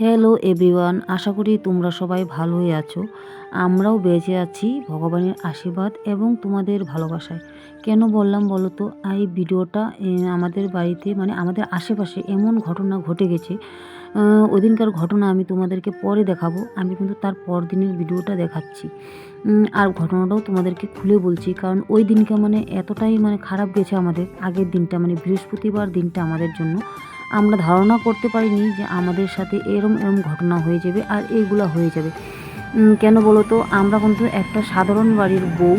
Hello everyone আশা করি তোমরা সবাই ভালোই আছো। আমরাও বেঁচে আছি ভগবানের আশীর্বাদ এবং তোমাদের ভালোবাসায়। কেন বললাম বলো তো? এই ভিডিওটা আমাদের বাড়িতে মানে আমাদের আশেপাশে এমন ঘটনা ঘটে গেছে ওদিনকার ঘটনা আমি তোমাদেরকে পরে দেখাবো। আমি কিন্তু তার পর দিনের ভিডিওটা দেখাচ্ছি। আর ঘটনাটাও তোমাদেরকে খুলে বলছি, কারণ ওই দিনটা মানে এতটাই মানে খারাপ গেছে আমাদের, আগের দিনটা মানে বৃহস্পতিবার দিনটা আমাদের জন্য। আমরা ধারণা করতে পারিনি যে আমাদের সাথে এরম এরম ঘটনা হয়ে যাবে আর এইগুলা হয়ে যাবে। কেন বলো তো আমরা কিন্তু একটা সাধারণ বাড়ির বউ।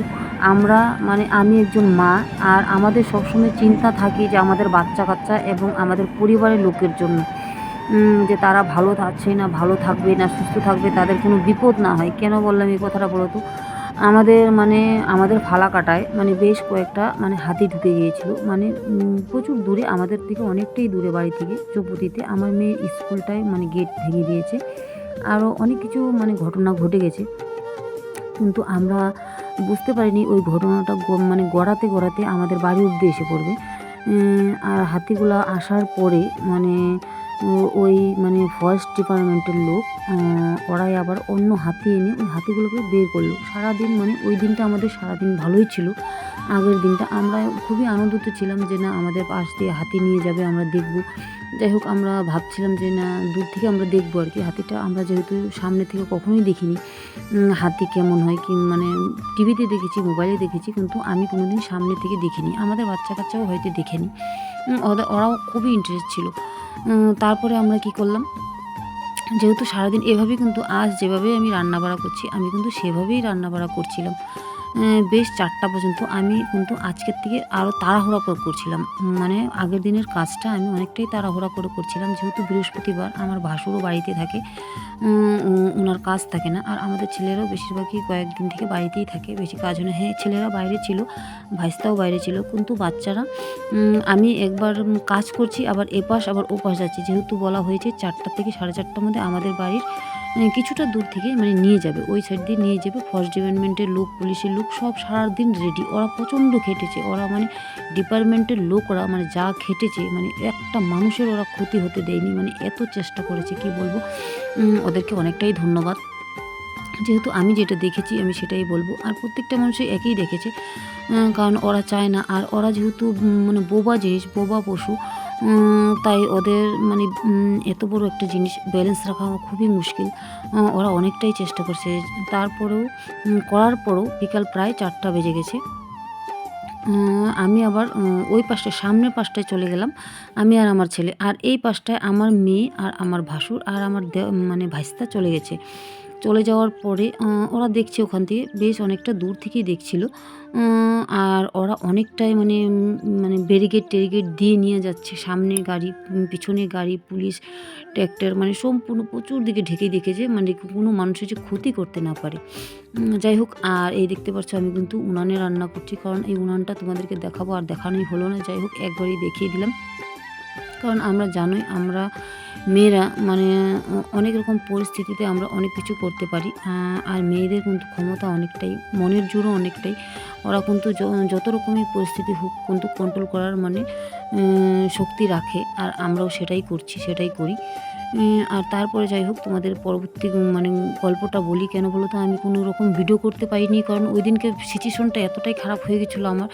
আমরা মানে আমি একজন মা আর আমাদের সবসময় চিন্তা থাকে যে আমাদের বাচ্চা কাচ্চা এবং আমাদের পরিবারের লোকের জন্য। যে তারা ভালো আছে না, ভালো থাকবে না, সুস্থ থাকবে, তাদের কোনো বিপদ না হয়। কেন বললাম এই কথাটা বলো তো আমাদের মানে আমাদের ফালা কাটায় মানে বেশ কয়েকটা মানে হাতি ঢুকে গিয়েছিল। মানে প্রচুর দূরে, আমাদের থেকে অনেকটাই দূরে বাড়ি থেকে, চৌপতিতে। আমার মেয়ের স্কুলটায় মানে গেট ভেঙে দিয়েছে। আরও অনেক কিছু মানে ঘটনা ঘটে গেছে। কিন্তু আমরা বুঝতে পারিনি ওই ঘটনাটা মানে গড়াতে গড়াতে আমাদের বাড়ি অব্দি এসে পড়বে। আর হাতিগুলো আসার পরে মানে ওই মানে ফরেস্ট ডিপার্টমেন্টের লোক ওরাই আবার অন্য হাতি এনে ওই হাতিগুলোকে বের করল। সারাদিন মানে ওই দিনটা আমাদের সারাদিন ভালোই ছিল। আগের দিনটা আমরা খুবই আনন্দিত ছিলাম যে না, আমাদের পাশ দিয়ে হাতি নিয়ে যাবে, আমরা দেখব। যাই হোক, আমরা ভাবছিলাম যে না, দূর থেকে আমরা দেখব আর কি। হাতিটা আমরা যেহেতু সামনে থেকে কখনোই দেখিনি। হাতি কেমন হয় কি মানে টিভিতে দেখেছি, মোবাইলে দেখেছি, কিন্তু আমি কোনোদিন সামনে থেকে দেখিনি। আমাদের বাচ্চা কাচ্চাও হয়তো দেখেনি। ওরাও খুবই ইন্টারেস্ট ছিল। তারপরে আমরা কি করলাম? যেহেতু সারাদিন এভাবেই কিন্তু আজ যেভাবে আমি রান্না বাড়া করছি, আমি কিন্তু সেভাবেই রান্না বাড়া করছিলাম। বেশ চারটা পর্যন্ত আমি কিন্তু আজকের থেকে আরও তাড়াহুড়া করে করছিলাম। মানে আগের দিনের কাজটা আমি অনেকটাই তাড়াহুড়া করে করছিলাম। যেহেতু বৃহস্পতিবার আমার ভাসুরও বাড়িতে থাকে ওনার কাজ থাকে না। আর আমাদের ছেলেরাও বেশিরভাগই কয়েকদিন থেকে বাড়িতেই থাকে, বেশি কাজ হয় হ্যাঁ ছেলেরা বাইরে ছিল, ভাইস্তাও বাইরে ছিল, কিন্তু বাচ্চারা আমি একবার কাজ করছি, আবার এপাশ, আবার ওপাশ যাচ্ছি। যেহেতু বলা হয়েছে চারটা থেকে সাড়ে চারটার মধ্যে আমাদের বাড়ির কিছুটা দূর থেকে মানে নিয়ে যাবে, ওই সাইড দিয়ে নিয়ে যাবে। ফরেস্ট ডিপার্টমেন্টের লোক, পুলিশের লোক সব সারাদিন রেডি ওরা প্রচণ্ড খেটেছে। ওরা মানে ডিপার্টমেন্টের লোকরা মানে যা খেটেছে মানে একটা মানুষের ওরা ক্ষতি হতে দেয়নি। মানে এত চেষ্টা করেছে, কি বলব? ওদেরকে অনেকটাই ধন্যবাদ। যেহেতু আমি যেটা দেখেছি, আমি সেটাই বলব। আর প্রত্যেকটা মানুষই একই দেখেছে। কারণ ওরা চায় না। আর ওরা যেহেতু মানে বোবা জিনিস, বোবা পশু তাই ওদের মানে এত বড় একটা জিনিস ব্যালেন্স রাখা খুবই মুশকিল। ওরা অনেকটাই চেষ্টা করছে। তারপরেও করার পরেও বিকাল প্রায় চারটা বেজে গেছে। আমি আবার ওই পাশটায় সামনের পাশটায় চলে গেলাম। আমি আর আমার ছেলে। আর এই পাশটায় আমার মেয়ে আর আমার ভাসুর আর আমার মানে ভাইস্তা চলে গেছে। চলে যাওয়ার পরে ওরা দেখছে ওখান থেকে, বেশ অনেকটা দূর থেকেই দেখছিল। আর ওরা অনেকটাই মানে মানে ব্যারিগেড টেরিগেড দিয়ে নিয়ে যাচ্ছে। সামনে গাড়ি পিছনে গাড়ি, পুলিশ ট্র্যাক্টর মানে সম্পূর্ণ প্রচুর দিকে ঢেকে দেখেছে। মানে কোনো মানুষের যে ক্ষতি করতে না পারে। যাই হোক, আর এই দেখতে পাচ্ছ, আমি কিন্তু উনানে রান্না করছি। কারণ এই উনানটা তোমাদেরকে দেখাবো, আর দেখানোই হলো না। যাই হোক, একবারই দেখিয়ে দিলাম। কারণ আমরা জানোই, আমরা মেয়েরা মানে অনেক রকম পরিস্থিতিতে আমরা অনেক কিছু করতে পারি। আর মেয়েদের কিন্তু ক্ষমতা অনেকটাই, মনের জোরও অনেকটাই। ওরা কিন্তু যত রকমই পরিস্থিতি হোক, কিন্তু কন্ট্রোল করার মানে শক্তি রাখে। আর আমরাও সেটাই করছি, সেটাই করি। আর তারপরে যাই হোক, তোমাদের পরবর্তী মানে গল্পটা বলি কেন বলো তো? আমি কোনো রকম ভিডিও করতে পারিনি, কারণ ওই দিনকে সিচুয়েশনটা এতটাই খারাপ হয়ে গেছিল আমার।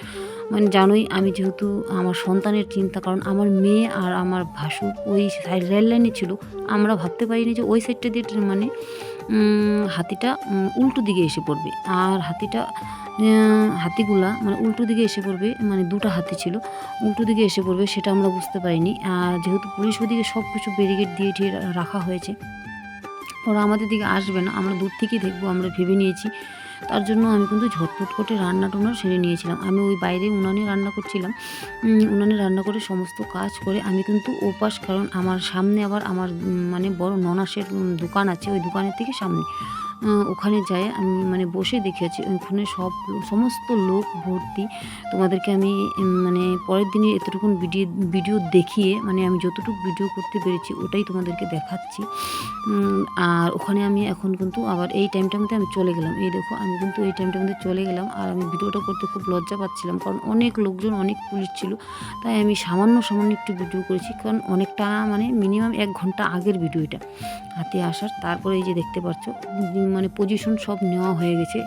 মানে জানোই, আমি যেহেতু আমার সন্তানের চিন্তা, কারণ আমার মেয়ে আর আমার ভাসু ওই রেল লাইনে ছিল। আমরা ভাবতে পারিনি যে ওই সাইডটা দিয়ে মানে হাতিটা উল্টো দিকে এসে পড়বে। আর হাতিটা হাতিগুলা মানে উল্টো দিকে এসে পড়বে মানে দুটো হাতি ছিল, উল্টো দিকে এসে পড়বে সেটা আমরা বুঝতে পারিনি। আর যেহেতু পুলিশ ওদিকে সব কিছু ব্যারিকেড দিয়ে রাখা হয়েছে, ওরা আমাদের দিকে আসবে না, আমরা দূর থেকেই দেখব, আমরা ভেবে নিয়েছি। তার জন্য আমি কিন্তু ঝটপট করে রান্না টান্না সেরে নিয়েছিলাম। আমি ওই বাইরে উনানে রান্না করছিলাম। উনানে রান্না করে সমস্ত কাজ করে আমি কিন্তু ওপাস কারণ আমার সামনে আবার আমার মানে বড় ননাসের দোকান আছে, ওই দোকানের থেকে সামনে। ওখানে যাই আমি মানে বসে দেখেছি ওখানে সব সমস্ত লোক ভর্তি। তোমাদেরকে আমি মানে পরের দিনে এতটুকু ভিডিও ভিডিও দেখিয়ে মানে আমি যতটুকু ভিডিও করতে পেরেছি, ওটাই তোমাদেরকে দেখাচ্ছি। আর ওখানে আমি এখন কিন্তু আবার এই টাইমটার মধ্যে আমি চলে গেলাম। এই দেখো, আমি কিন্তু এই টাইমটার মধ্যে চলে গেলাম, আর আমি ভিডিওটা করতে খুব লজ্জা পাচ্ছিলাম, কারণ অনেক লোকজন, অনেক পুলিশ ছিল, তাই আমি সামান্য সামান্য একটু ভিডিও করেছি, কারণ অনেকটা মানে মিনিমাম এক ঘণ্টা আগের ভিডিও এটা। হাতে আসার, তারপরে এই যে দেখতে পাচ্ছ মানে পজিশন সব নেওয়া হয়ে গেছে।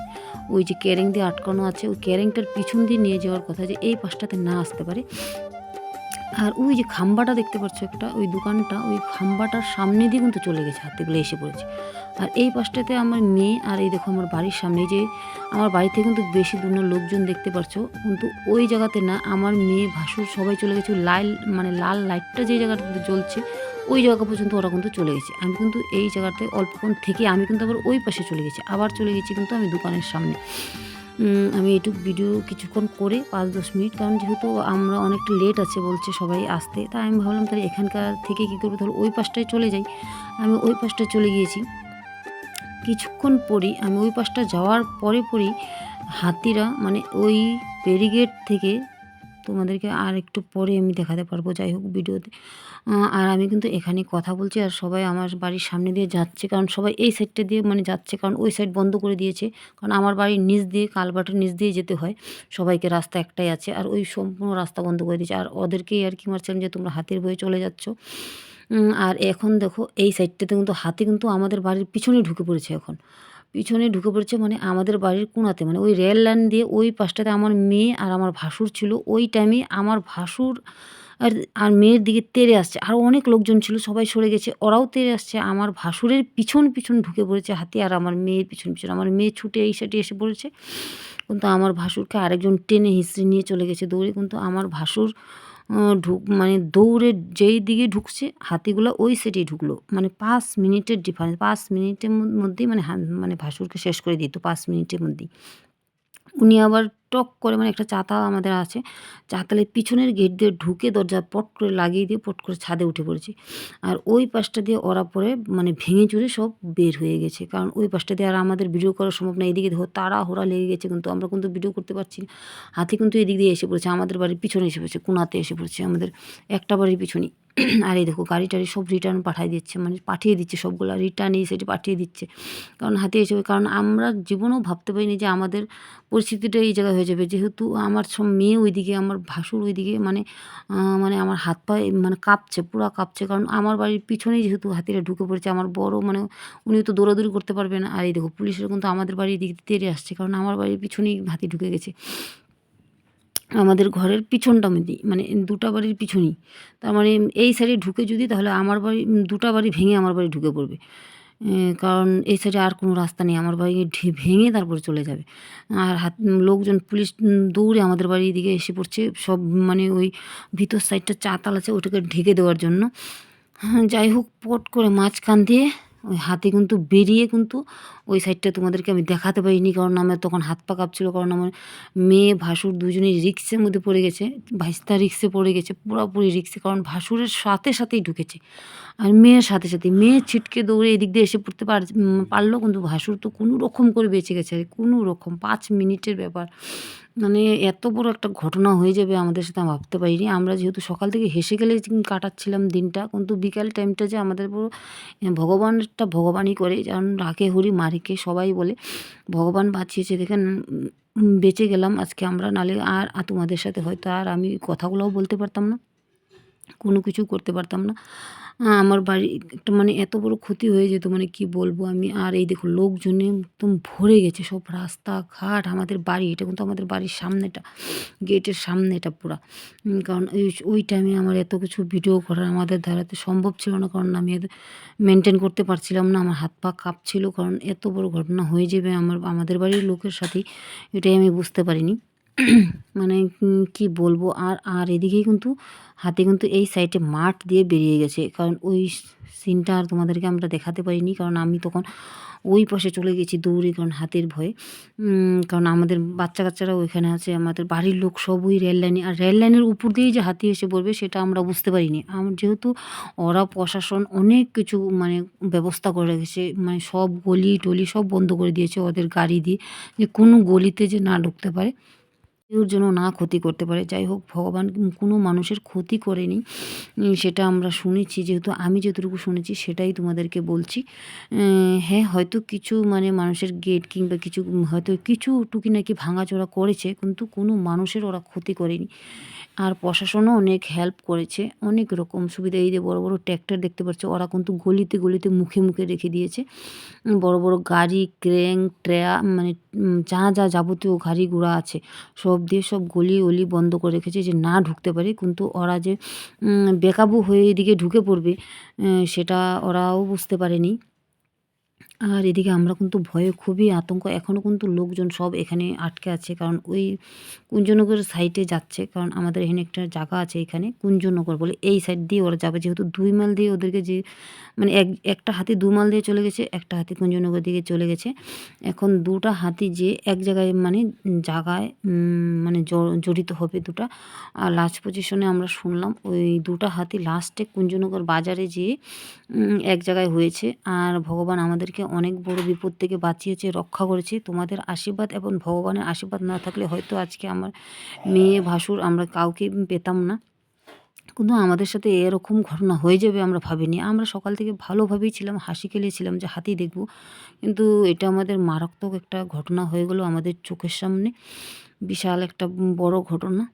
ওই যে ক্যারেং দিয়ে আটকানো আছে, ওই ক্যারেংটার পিছন দিয়ে নিয়ে যাওয়ার কথা যে এই পাশটাতে না আসতে পারে। আর ওই যে খাম্বাটা দেখতে পাচ্ছ একটা, ওই দোকানটা, ওই খাম্বাটার সামনে দিয়ে কিন্তু চলে গেছে হাতিগুলো এসে পড়েছে। আর এই পাশটাতে আমার মেয়ে আর এই দেখো আমার বাড়ির সামনে যে আমার বাড়ি থেকে কিন্তু বেশি দূর লোকজন দেখতে পাচ্ছ। কিন্তু ওই জায়গাতে না আমার মেয়ে ভাসুর সবাই চলে গেছে লাল মানে লাল লাইটটা যে জায়গাটাতে জ্বলছে ওই জায়গা পর্যন্ত ওরা কিন্তু চলে গেছে। আমি কিন্তু এই জায়গাতে অল্পক্ষণ থেকে আমি কিন্তু আবার ওই পাশে চলে গেছি। আবার চলে গেছি কিন্তু আমি দোকানের সামনে। আমি এটুকু ভিডিও কিছুক্ষণ করে পাঁচ, দশ মিনিট, কারণ যেহেতু আমরা অনেকটা লেট আছে বলছে সবাই আসতে, তাই আমি ভাবলাম তাহলে এখানকার থেকে কী করব? তাহলে ওই পাশটায় চলে যাই। আমি ওই পাশটায় চলে গিয়েছি। কিছুক্ষণ পরই আমি ওই পাশটা যাওয়ার পরে পরই হাতিরা মানে ওই ব্যারিগেড থেকে তোমাদেরকে আর একটু পরে আমি দেখাতে পারব, যাই হোক ভিডিওতে। আর আমি কিন্তু এখানে কথা বলছি আর সবাই আমার বাড়ির সামনে দিয়ে যাচ্ছে, কারণ সবাই এই সাইডটা দিয়ে মানে যাচ্ছে, কারণ ওই সাইড বন্ধ করে দিয়েছে। কারণ আমার বাড়ির নিচ দিয়ে, কালবাটের নিচ দিয়ে যেতে হয়। সবাইকে রাস্তা একটাই আছে আর ওই সম্পূর্ণ রাস্তা বন্ধ করে দিয়েছে। আর ওদেরকেই আর কি মারছিলাম যে তোমরা হাতির বয়ে চলে যাচ্ছ। আর এখন দেখো, এই সাইডটাতে কিন্তু হাতি কিন্তু আমাদের বাড়ির পিছনে ঢুকে পড়েছে এখন। পিছনে ঢুকে পড়েছে মানে আমাদের বাড়ির কোণাতে মানে ওই রেল লাইন দিয়ে ওই পাশটাতে আমার মেয়ে আর আমার ভাসুর ছিল। ওই টাইমে আমার ভাসুর আর আর মেয়ের দিকে তেড়ে আসছে। আর অনেক লোকজন ছিল, সবাই সরে গেছে, ওরাও তেড়ে আসছে। আমার ভাসুরের পিছন পিছন ঢুকে পড়েছে হাতি আর আমার মেয়ের পিছন পিছন। আমার মেয়ে ছুটে এই সাইডে এসে পড়েছে। কিন্তু আমার ভাসুরকে আরেকজন টেনে হিসড়ে নিয়ে চলে গেছে দৌড়ে। কিন্তু আমার ভাসুর ঢুক মানে দৌড়ে যেই দিকে ঢুকছে, হাতিগুলো ওই সেটেই ঢুকলো। মানে পাঁচ মিনিটের ডিফারেন্স পাঁচ মিনিটের মধ্যেই মানে মানে ভাসুরকে শেষ করে দিত, পাঁচ মিনিটের মধ্যেই। উনি আবার টক করে মানে একটা চাতা আমাদের আছে, চাতালের পিছনের গেট দিয়ে ঢুকে দরজা পট করে লাগিয়ে দিয়ে পট করে ছাদে উঠে পড়েছে। আর ওই পাশটা দিয়ে ওরা পরে মানে ভেঙে চুরে সব বের হয়ে গেছে। কারণ ওই পাশটা দিয়ে আর আমাদের ভিডিও করা সম্ভব না, এদিকে তারা হোরা লেগে গেছে কিন্তু, আমরা কিন্তু ভিডিও করতে পারছি না। হাতি কিন্তু এদিক দিয়ে এসে পড়েছে, আমাদের বাড়ির পিছনে এসে পড়েছে, কোনাতে এসে পড়েছে, আমাদের একটা বাড়ির পিছনেই। আর এই দেখো গাড়ি টাড়ি সব রিটার্ন পাঠিয়ে দিচ্ছে মানে পাঠিয়ে দিচ্ছে সবগুলো রিটার্ন এই সেটি পাঠিয়ে দিচ্ছে। কারণ হাতে এসে কারণ আমরা জীবনেও ভাবতে পারিনি যে আমাদের পরিস্থিতিটা এই জায়গায় হয়ে যাবে যেহেতু আমার সব মেয়ে ওইদিকে, আমার ভাসুর ওইদিকে মানে মানে আমার হাত পা মানে কাঁপছে, পুরো কাঁপছে। কারণ আমার বাড়ির পিছনেই যেহেতু হাতিরা ঢুকে পড়েছে, আমার বড় মানে উনি তো দৌড়াদৌড়ি করতে পারবে না। আর এই দেখো, পুলিশের কিন্তু আমাদের বাড়ির দিক তেড়ে আসছে, কারণ আমার বাড়ির পিছনেই হাতি ঢুকে গেছে। আমাদের ঘরের পিছনটা মধ্যেই মানে দুটা বাড়ির পিছনেই। তার মানে এই সাইডে ঢুকে যদি, তাহলে আমার বাড়ি, দুটা বাড়ি ভেঙে আমার বাড়ি ঢুকে পড়বে। কারণ এই সাইডে আর কোনো রাস্তা নেই। আমার বাড়ি ভেঙে তারপরে চলে যাবে। আর হাত লোকজন পুলিশ দৌড়ে আমাদের বাড়ির দিকে এসে পড়ছে। সব মানে ওই ভিতর সাইডটা চাতাল আছে ওটাকে ঢেকে দেওয়ার জন্য। হ্যাঁ, যাই হোক পট করে মাঝখান দিয়ে ওই হাতে কিন্তু বেরিয়ে কিন্তু ওই সাইডটা তোমাদেরকে আমি দেখাতে পারিনি, কারণ আমার তখন হাত পা কাঁপছিল, কারণ আমার মেয়ে, ভাসুর দুজনেই রিক্সের মধ্যে পড়ে গেছে, ভাইস্তা রিক্সে পড়ে গেছে, পুরোপুরি রিক্সে কারণ ভাসুরের সাথে সাথেই ঢুকেছে। আর মেয়ের সাথে সাথে, মেয়ে ছিটকে দৌড়ে এদিক দিয়ে এসে পড়তে পার পারল, কিন্তু ভাসুর তো কোনো রকম করে বেঁচে গেছে, কোনো রকম, পাঁচ মিনিটের ব্যাপার। মানে এত বড় একটা ঘটনা হয়ে যাবে আমাদের সাথে ভাবতে পারিনি। আমরা যেহেতু সকাল থেকে হেসে গেলে কাটাচ্ছিলাম দিনটা, কিন্তু বিকাল টাইমটা যে আমাদের পুরো ভগবানটা ভগবানই করে। যেমন রাখে, হরি, মারিকে সবাই বলে, ভগবান বাঁচিয়েছে, দেখেন বেঁচে গেলাম আজকে আমরা, নালে আর তোমাদের সাথে হয়তো আর আমি কথাগুলোও বলতে পারতাম না। কোনো কিছু করতে পারতাম না। আমার বাড়ি একটা মানে এত বড় ক্ষতি হয়ে যেত মানে কি বলব আমি? আর এই দেখো লোকজনে একদম ভরে গেছে, সব রাস্তাঘাট, আমাদের বাড়ি, এটা কিন্তু আমাদের বাড়ির সামনেটা, গেটের সামনে এটা পুরা কারণ ওই ওই টাইমে আমার এত কিছু ভিডিও করার আমাদের দ্বারাতে সম্ভব ছিল না, কারণ আমি মেনটেন করতে পারছিলাম না, আমার হাত পা কাঁপছিল, কারণ এত বড় ঘটনা হয়ে যাবে আমার, আমাদের বাড়ির লোকের সাথেই, এটাই আমি বুঝতে পারিনি। মানে কি বলব? আর আর এদিকেই কিন্তু, হাতি কিন্তু এই সাইডে মাঠ দিয়ে বেরিয়ে গেছে। কারণ ওই সিনটা আর তোমাদেরকে আমরা দেখাতে পারিনি। কারণ আমি তখন ওই পাশে চলে গেছি দৌড়ে, কারণ হাতের ভয়ে। কারণ আমাদের বাচ্চা কাচ্চারা ওইখানে আছে, আমাদের বাড়ির লোক সব ওই রেল লাইনে আর রেল লাইনের উপর দিয়েই যে হাতি এসে পড়বে, সেটা আমরা বুঝতে পারিনি। আম, যেহেতু ওরা প্রশাসন অনেক কিছু মানে ব্যবস্থা করে রেখেছে মানে সব গলি টলি সব বন্ধ করে দিয়েছে ওদের গাড়ি দিয়ে, যে কোনো গলিতে যে না ঢুকতে পারে। কেউর যেন না ক্ষতি করতে পারে। যাই হোক, ভগবান কোনো মানুষের ক্ষতি করেনি। সেটা আমরা শুনেছি, যেহেতু আমি যতটুকু শুনেছি সেটাই তোমাদেরকে বলছি। হ্যাঁ হয়তো কিছু মানে মানুষের গেট কিংবা কিছু হয়তো কিছু টুকি নাকি ভাঙাচোরা করেছে, কিন্তু কোনো মানুষের ওরা ক্ষতি করেনি। আর প্রশাসনও অনেক হেল্প করেছে, অনেক রকম সুবিধা। এই যে বড় বড় ট্র্যাক্টর দেখতে পাচ্ছ, ওরা কিন্তু গলিতে গলিতে মুখে মুখে রেখে দিয়েছে। বড় বড় গাড়ি ক্রেন ট্রেয়া মানে যা যা যাবতীয় গাড়ি ঘোড়া আছে, সব দিয়ে সব গলি অলি বন্ধ করে রেখেছে যে না ঢুকতে পারে। কিন্তু ওরা যে বেকাবু হয়ে এদিকে ঢুকে পড়বে সেটা ওরাও বুঝতে পারেনি। আর এদিকে আমরা কিন্তু ভয়ে খুবই আতঙ্ক। এখনও কিন্তু লোকজন সব এখানে আটকে আছে। কারণ ওই কুঞ্জনগর সাইডে যাচ্ছে। কারণ আমাদের এখানে একটা জায়গা আছে এখানে, কুঞ্জনগর বলে। এই সাইড দিয়ে ওরা যাবে। যেহেতু দুই মাইল দিয়ে ওদেরকে যে মানে এক, একটা হাতি দু মাইল দিয়ে চলে গেছে, একটা হাতি কুঞ্জনগর দিকে চলে গেছে। এখন দুটা হাতি যে এক জায়গায় মানে জায়গায় মানে জড়িত হবে দুটা। আর লাস্ট পজিশনে আমরা শুনলাম ওই দুটা হাতি লাস্টে কুঞ্জনগর বাজারে যেয়ে এক জায়গায় হয়েছে। আর ভগবান আমাদেরকে অনেক বড় বিপদ থেকে বাঁচিয়েছে, রক্ষা করেছে। তোমাদের আশীর্বাদ এবং ভগবানের আশীর্বাদ না থাকলে হয়তো আজকে আমার মেয়ে ভাসুর আমরা কাউকে পেতাম না। কিন্তু আমাদের সাথে এরকম ঘটনা হয়ে যাবে আমরা ভাবিনি। আমরা সকাল থেকে ভালোভাবেই ছিলাম, হাসি খেলেছিলাম যে, হাতি দেখব। কিন্তু এটা আমাদের মারাত্মক একটা ঘটনা হয়ে গেলো আমাদের চোখের সামনে। বিশাল একটা বড় ঘটনা।